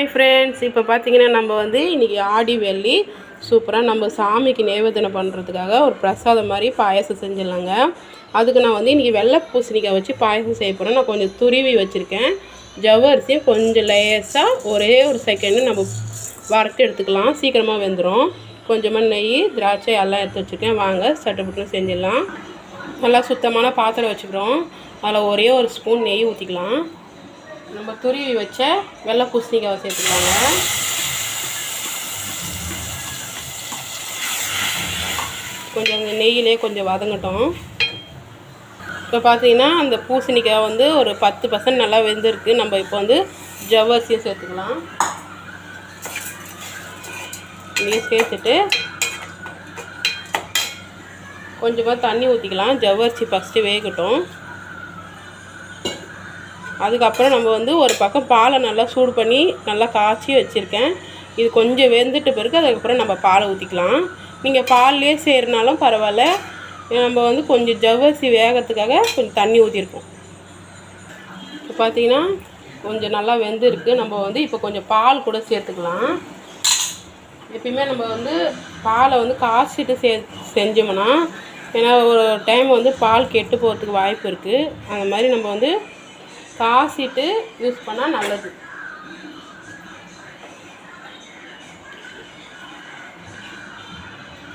Hi friends இப்போ பார்த்தீங்கன்னா நம்ம வந்து இன்றைக்கி ஆடி வெள்ளி. சூப்பராக நம்ம சாமிக்கு நிவேதனை பண்ணுறதுக்காக ஒரு பிரசாதம் மாதிரி பாயாசம் செஞ்சிடலாங்க. அதுக்கு நான் வந்து இன்றைக்கி வெள்ளை பூசணிக்காய் வச்சு பாயாசம் செய்ய போகிறேன் நான் கொஞ்சம் துருவி வச்சுருக்கேன். ஜவ்வரிசியும் கொஞ்சம் லேசாக ஒரே ஒரு செகண்டு நம்ம வறுத்து எடுத்துக்கலாம். சீக்கிரமாக வெந்துடும் கொஞ்சமாக நெய் திராட்சை எல்லாம் எடுத்து வச்சுருக்கேன். வாங்க சட்டுப்புட்டுன்னு செஞ்சிடலாம். நல்லா சுத்தமான பாத்திரம் வச்சுக்கிறோம். அதில் ஒரே ஒரு ஸ்பூன் நெய் ஊற்றிக்கலாம் நம்ம துருவி வச்ச வெள்ளை பூசணிக்காவை சேர்த்துக்கோங்க. கொஞ்சம் அந்த நெய்யிலே கொஞ்சம் வதங்கட்டும். இப்போ பார்த்தீங்கன்னா அந்த பூசணிக்காய் வந்து ஒரு பத்து பர்சன்ட் நல்லா வெந்திருக்கு. நம்ம இப்போ வந்து ஜவ்வரிசியும் சேர்த்துக்கலாம். இதையும் சேர்த்துட்டு கொஞ்சமாக தண்ணி ஊற்றிக்கலாம் ஜவ்வரிசி ஃபஸ்ட்டு வேகட்டும். அதுக்கப்புறம் நம்ம வந்து ஒரு பக்கம் பாலை நல்லா சூடு பண்ணி நல்லா காய்ச்சி வச்சுருக்கேன். இது கொஞ்சம் வெந்துட்ட பிறகு அதுக்கப்புறம் நம்ம பாலை ஊற்றிக்கலாம் நீங்கள் பால்லையே செய்கிறனாலும் பரவாயில்ல. நம்ம வந்து கொஞ்சம் ஜவ்வரிசி வேகத்துக்காக கொஞ்சம் தண்ணி ஊற்றிருக்கோம் இப்போ பார்த்தீங்கன்னா கொஞ்சம் நல்லா வெந்திருக்கு. நம்ம வந்து இப்போ கொஞ்சம் பால் கூட சேர்த்துக்கலாம். எப்பயுமே நம்ம வந்து பாலை வந்து காய்ச்சிட்டு சே செஞ்சோம்னா ஏன்னா ஒரு டைம் வந்து பால் கெட்டு போகிறதுக்கு வாய்ப்பு இருக்குது அந்த மாதிரி நம்ம வந்து காசிட்டு யூஸ் பண்ணால் நல்லது.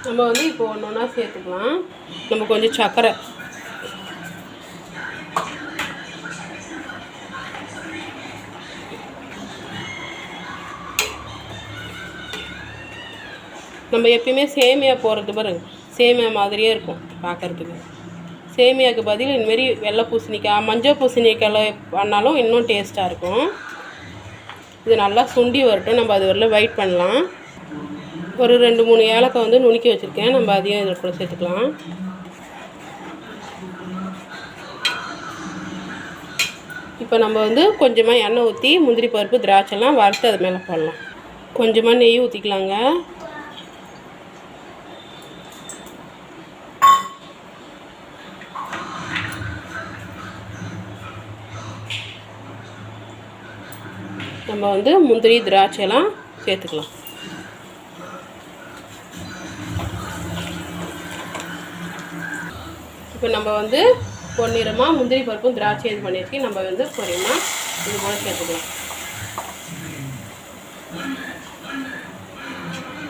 நம்ம வந்து இப்போ ஒன்று ஒன்றா சேர்த்துக்கலாம். நம்ம கொஞ்சம் சர்க்கரை நம்ம எப்பயுமே சேமியா போகிறது பாருங்க சேமியா மாதிரியே இருக்கும் பார்க்குறதுக்கு சேமியாவுக்கு பதில் இதுமாரி வெள்ளை பூசணிக்காய் மஞ்சள் பூசணிக்காய் பண்ணாலும் இன்னும் டேஸ்ட்டாக இருக்கும். இது நல்லா சுண்டி வரட்டும். நம்ம அது வரல வெயிட் பண்ணலாம். ஒரு ரெண்டு மூணு ஏலக்காய் வந்து நுணுக்கி வச்சுருக்கேன். நம்ம அதையும் இதில் கூட சேர்த்துக்கலாம். இப்போ நம்ம வந்து கொஞ்சமாக எண்ணெய் ஊற்றி முந்திரி பருப்பு திராட்சைலாம் வறுத்து அது மேலே போடலாம். கொஞ்சமாக நெய் ஊற்றிக்கலாங்க நம்ம வந்து முந்திரி திராட்சைலாம் சேர்த்துக்கலாம். இப்போ நம்ம வந்து பொன்னிறமாக முந்திரி பருப்பும் திராட்சை இது பண்ணியிருக்கு நம்ம வந்து பொரியமாக இது போல் சேர்த்துக்கலாம்.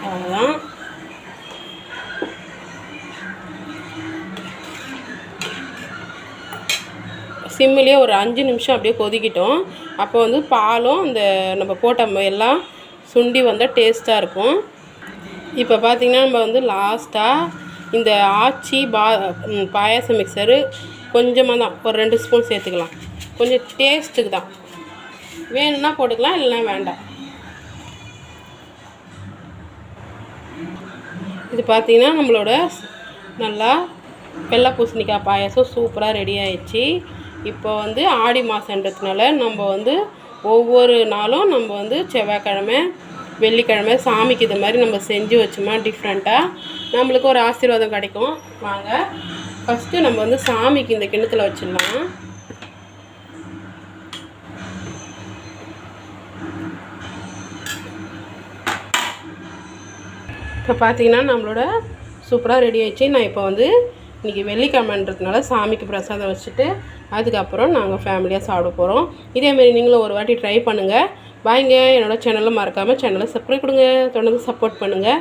அவ்வளோதான் சிம்மிலே ஒரு அஞ்சு நிமிஷம் அப்படியே கொதிக்கிட்டோம். அப்போ வந்து பாலும் இந்த நம்ம போட்ட எல்லாம் சுண்டி வந்தால் டேஸ்ட்டாக இருக்கும். இப்போ பார்த்திங்கன்னா நம்ம வந்து லாஸ்ட்டாக இந்த ஆச்சி பா பாயாசம் மிக்சரு கொஞ்சமாக தான் ஒரு ரெண்டு ஸ்பூன் சேர்த்துக்கலாம். கொஞ்சம் டேஸ்ட்டுக்கு தான். வேணும்னா போட்டுக்கலாம் இல்லைனா வேண்டாம். இது பார்த்திங்கன்னா நம்மளோட நல்லா வெள்ளை பூசணிக்காய் பாயாசம் சூப்பராக ரெடி ஆயிடுச்சு. இப்போ வந்து ஆடி மாதன்றதுனால நம்ம வந்து ஒவ்வொரு நாளும் நம்ம வந்து செவ்வாய்க்கிழமை வெள்ளிக்கிழமை சாமிக்கு இது மாதிரி நம்ம செஞ்சு வச்சோமா டிஃப்ரெண்ட்டாக நம்மளுக்கு ஒரு ஆசீர்வாதம் கிடைக்கும். வாங்க. ஃபஸ்ட்டு நம்ம வந்து சாமிக்கு இந்த கிணத்துல வச்சிடலாம். இப்போ பார்த்தீங்கன்னா நம்மளோட சூப்பராக ரெடி ஆயிடுச்சு. நான் இப்போ வந்து இன்றைக்கி வெள்ளிக்கிழமைன்றதுனால சாமிக்கு பிரசாதம் வச்சுட்டு அதுக்கப்புறம் நாங்கள் ஃபேமிலியாக சாப்பிட போகிறோம் இதேமாரி நீங்களும் ஒரு வாட்டி ட்ரை பண்ணுங்கள் பாய்ங்க என்னோடய சேனலில் மறக்காமல் சேனலை சப்ஸ்கிரைப் கொடுங்க. தொடர்ந்து சப்போர்ட் பண்ணுங்கள்